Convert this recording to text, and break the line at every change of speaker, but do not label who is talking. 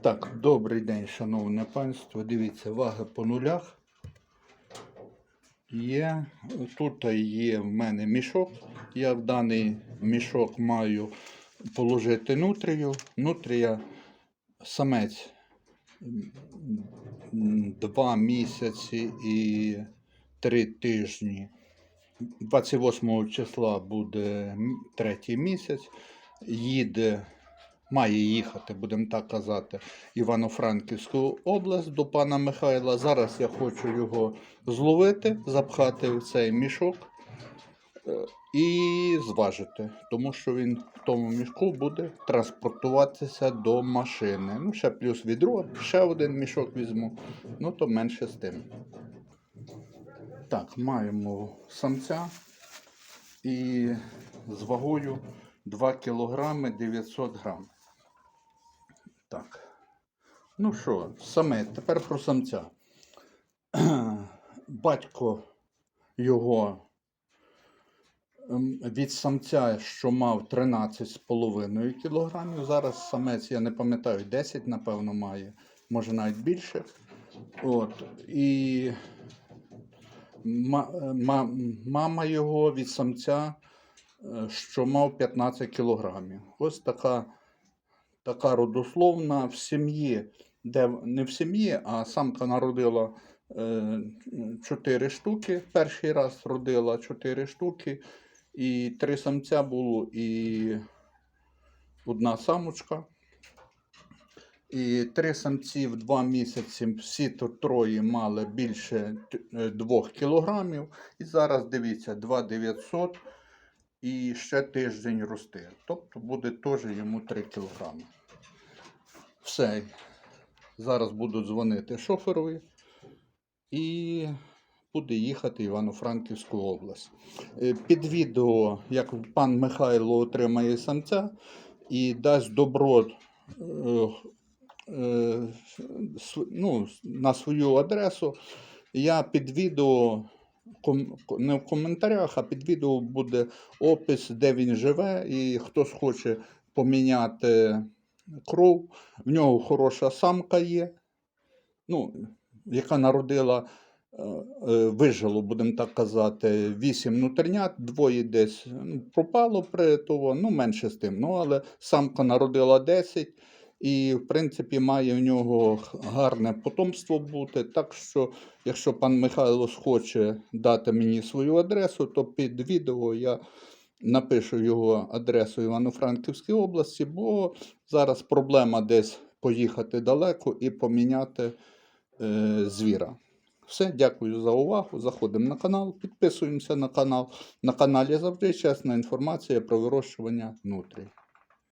Так, добрий день, шановне панство. Дивіться, ваги по нулях. Є. Тут є в мене мішок. Я в даний мішок маю положити нутрію. Нутрія самець м, два місяці і три тижні. 28 числа буде третій місяць. Їде має їхати, будемо так казати, Івано-Франківську область до пана Михайла. Зараз я хочу його зловити, запхати в цей мішок е, і зважити, тому що він в тому мішку буде транспортуватися до машини. Ну, ще плюс відро, ще один мішок візьму, ну то менше з тим. Так, маємо самця і з вагою 2 кілограми 900 грам. Ну що, саме, тепер про самця. Батько його ем, від самця, що мав 13,5 кілограмів. Зараз самець, я не пам'ятаю, 10, напевно, має, може навіть більше. От. І ма- ма- мама його від самця, е, що мав 15 кілограмів. Ось така така родословна в сім'ї, де не в сім'ї, а самка народила е, 4 штуки. Перший раз родила 4 штуки, і три самця було, і одна самочка. І три самці в два місяці всі то троє мали більше 2 кілограмів. І зараз дивіться, 2,900 і ще тиждень рости. Тобто буде теж йому 3 кілограми. Все. Зараз буду дзвонити шоферові і буде їхати Івано-Франківську область. Е, Під відео, як пан Михайло отримає самця і дасть добро е, е, ну, на свою адресу, я під відео. Не в коментарях, а під відео буде опис, де він живе, і хтось хоче поміняти кров. В нього хороша самка є, ну, яка народила, е, е, вижило, будемо так казати, вісім нутринят, двоє десь ну, пропало при того, ну менше з тим. Ну, але самка народила 10 і, в принципі, має в нього гарне потомство бути. Так що, якщо пан Михайло схоче дати мені свою адресу, то під відео я напишу його адресу Івано-Франківській області, бо зараз проблема десь поїхати далеко і поміняти е, звіра. Все, дякую за увагу. Заходимо на канал, підписуємося на канал. На каналі завжди чесна інформація про вирощування нутрій.